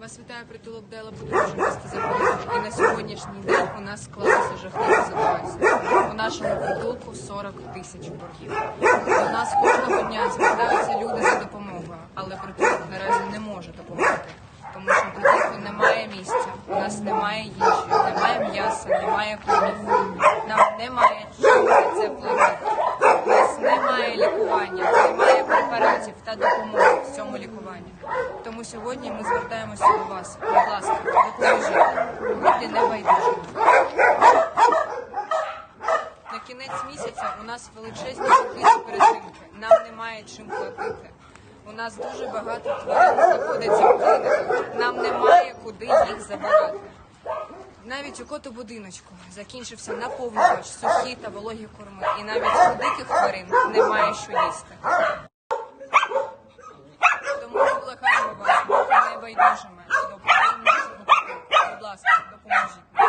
Вас вітає притулок Дела Подружжя міста. І на сьогоднішній день у нас склалася жахлива ситуація. У нашому притулку 40 тисяч боргів. До нас кожного дня звертаються люди за допомогою, але притулок наразі не може допомогти. Тому що в притулку немає місця, у нас немає їжі, немає м'яса, немає кормів. Нам немає чого платити. У нас немає лікування, немає препаратів та допомоги в цьому лікуванні. Тому сьогодні ми звертаємося до вас. Будь ласка, допоможіть. Будьте небайдужими. На кінець місяця у нас величезні закриті перетинки. Нам немає чим платити. У нас дуже багато тварин знаходиться в кліниках. Нам немає куди їх забирати. Навіть у коту будиночку закінчився наповнювач, сухі та вологі корми. І навіть у диких тварин немає що їсти. gosta da?